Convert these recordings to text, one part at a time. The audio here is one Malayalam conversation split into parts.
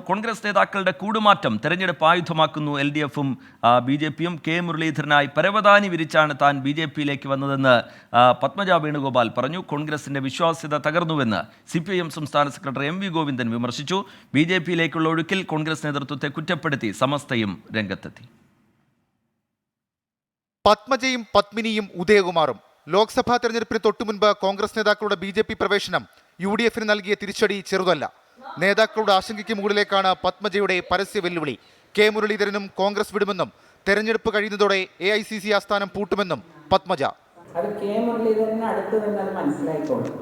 കോൺഗ്രസ് നേതാക്കളുടെ കൂടുമാറ്റം തെരഞ്ഞെടുപ്പ് ആയുധമാക്കുന്നു എൽ ഡി എഫും ബി ജെ പിയും. കെ മുരളീധരനായി പരവതാനി വിരിച്ചാണ് താൻ ബി ജെ പിയിലേക്ക് വന്നതെന്ന് പത്മജ വേണുഗോപാൽ പറഞ്ഞു. കോൺഗ്രസിന്റെ വിശ്വാസ്യത തകർന്നുവെന്ന് സി പി ഐ എം സംസ്ഥാന സെക്രട്ടറി എം വി ഗോവിന്ദൻ വിമർശിച്ചു. ബി ജെ പിയിലേക്കുള്ള ഒഴുക്കിൽ കോൺഗ്രസ് നേതൃത്വത്തെ കുറ്റപ്പെടുത്തി സമസ്തയും രംഗത്തെത്തി. പത്മജയും പത്മിനിയും ഉദയകുമാറും. ലോക്സഭാ തെരഞ്ഞെടുപ്പിന് തൊട്ടുമുൻപ് കോൺഗ്രസ് നേതാക്കളുടെ ബി പ്രവേശനം യു ഡി എഫിന് നൽകിയ തിരിച്ചടി ചെറുതല്ല. നേതാക്കളുടെ ആശങ്കയ്ക്ക് മുകളിലേക്കാണ് പത്മജയുടെ പരസ്യ വെല്ലുവിളി. കെ മുരളീധരനും കോൺഗ്രസ് വിടുമെന്നും തെരഞ്ഞെടുപ്പ് കഴിയുന്നതോടെ എ ഐ സി സി ആസ്ഥാനം പൂട്ടുമെന്നും പത്മജ. അത് കെ മുരളീധരന് അടുത്ത് നിന്ന് മനസ്സിലായിക്കോളും.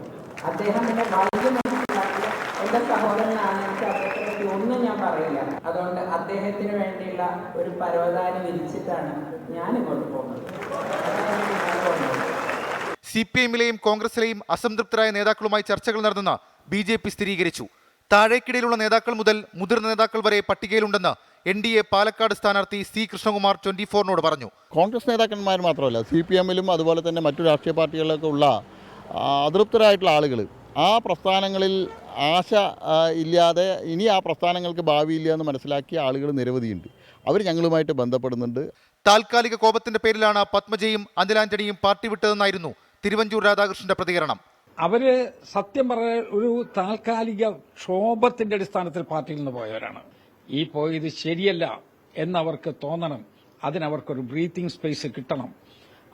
അദ്ദേഹം എന്നെ വളരെ മനസ്സിലാക്കിയ എന്റെ സഹോദരനാണ്. എനിക്ക് അദ്ദേഹത്തെ ഒന്നും ഞാൻ പറയില്ല. അതുകൊണ്ട് അദ്ദേഹത്തിന് വേണ്ടിയുള്ള ഒരു പരവതാനി വിരിച്ചിട്ടാണ് ഞാൻ ഇങ്ങോട്ട് പോകുന്നത്. സി പി എമ്മിലെയും കോൺഗ്രസിലെയും അസംതൃപ്തരായ നേതാക്കളുമായി ചർച്ചകൾ നടന്നെന്ന് ബി ജെ പി സ്ഥിരീകരിച്ചു. താഴേക്കിടയിലുള്ള നേതാക്കൾ മുതൽ മുതിർന്ന നേതാക്കൾ വരെ പട്ടികയിലുണ്ടെന്ന് എൻ ഡി എ പാലക്കാട് സ്ഥാനാർത്ഥി സി കൃഷ്ണകുമാർ ട്വന്റി ഫോറിനോട് പറഞ്ഞു. കോൺഗ്രസ് നേതാക്കന്മാർ മാത്രമല്ല സി പി എമ്മിലും അതുപോലെ തന്നെ മറ്റു രാഷ്ട്രീയ പാർട്ടികളിലൊക്കെ ഉള്ള അതൃപ്തരായിട്ടുള്ള ആളുകൾ ആ പ്രസ്ഥാനങ്ങളിൽ ആശ ഇല്ലാതെ ഇനി ആ പ്രസ്ഥാനങ്ങൾക്ക് ഭാവിയില്ല എന്ന് മനസ്സിലാക്കിയ ആളുകൾ നിരവധിയുണ്ട്. അവർ ഞങ്ങളുമായിട്ട് ബന്ധപ്പെടുന്നുണ്ട്. താൽക്കാലിക കോപത്തിന്റെ പേരിലാണ് പത്മജയും അനിൽ ആന്റണിയും പാർട്ടി വിട്ടതെന്നായിരുന്നു തിരുവഞ്ചൂർ രാധാകൃഷ്ണന്റെ പ്രതികരണം. അവർ സത്യം പറഞ്ഞ ഒരു താൽക്കാലിക ക്ഷോഭത്തിന്റെ അടിസ്ഥാനത്തിൽ പാർട്ടിയിൽ നിന്ന് പോയവരാണ്. ഈ പോയത് ശരിയല്ല എന്നവർക്ക് തോന്നണം. അതിനവർക്കൊരു ബ്രീത്തിങ് സ്പേസ് കിട്ടണം.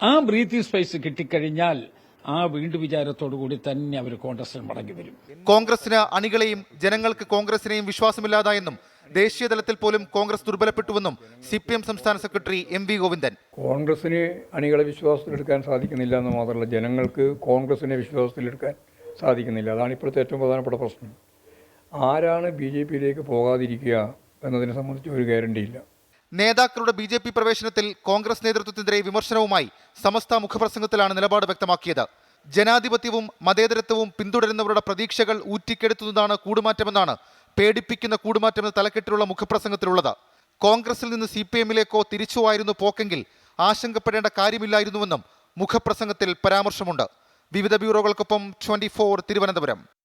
ആ ബ്രീത്തിങ് സ്പേസ് കിട്ടിക്കഴിഞ്ഞാൽ ആ വീണ്ടും വിചാരത്തോടു കൂടി തന്നെ അവർ കോൺഗ്രസിൽ മടങ്ങി വരും. കോൺഗ്രസിന് അണികളെയും ജനങ്ങൾക്ക് കോൺഗ്രസിനെയും വിശ്വാസമില്ലാതായെന്നും ദേശീയ തലത്തിൽ പോലും കോൺഗ്രസ് ദുർബലപ്പെട്ടുവെന്നും സി പി എം സംസ്ഥാന സെക്രട്ടറി എം വി ഗോവിന്ദൻ. കോൺഗ്രസിന് അണികളെ വിശ്വാസത്തിലെടുക്കാൻ സാധിക്കുന്നില്ല എന്ന് മാത്രമല്ല ജനങ്ങൾക്ക് കോൺഗ്രസിനെ വിശ്വാസത്തിലെടുക്കാൻ സാധിക്കുന്നില്ല. അതാണ് ഇപ്പോഴത്തെ ഏറ്റവും പ്രധാനപ്പെട്ട പ്രശ്നം. ആരാണ് ബി ജെ പിയിലേക്ക് പോകാതിരിക്കുക എന്നതിനെ സംബന്ധിച്ച് ഒരു ഗ്യാരണ്ടിയില്ല നേതാക്കളുടെ ബി ജെ പി പ്രവേശനത്തിൽ കോൺഗ്രസ് നേതൃത്വത്തിനെതിരെ വിമർശനവുമായി സമസ്ത മുഖപ്രസംഗത്തിലാണ് നിലപാട് വ്യക്തമാക്കിയത്. ജനാധിപത്യവും മതേതരത്വവും പിന്തുടരുന്നവരുടെ പ്രതീക്ഷകൾ ഊറ്റിക്കെടുത്തുന്നതാണ് കൂടുമാറ്റമെന്നാണ് പേടിപ്പിക്കുന്ന കൂടുമാറ്റമെന്ന തലക്കെട്ടിലുള്ള മുഖപ്രസംഗത്തിലുള്ളത്. കോൺഗ്രസിൽ നിന്ന് സി പി എമ്മിലേക്കോ തിരിച്ചുവായിരുന്നു പോക്കെങ്കിൽ ആശങ്കപ്പെടേണ്ട കാര്യമില്ലായിരുന്നുവെന്നും മുഖപ്രസംഗത്തിൽ പരാമർശമുണ്ട്. വിവിധ ബ്യൂറോകൾക്കൊപ്പം ട്വന്റി തിരുവനന്തപുരം.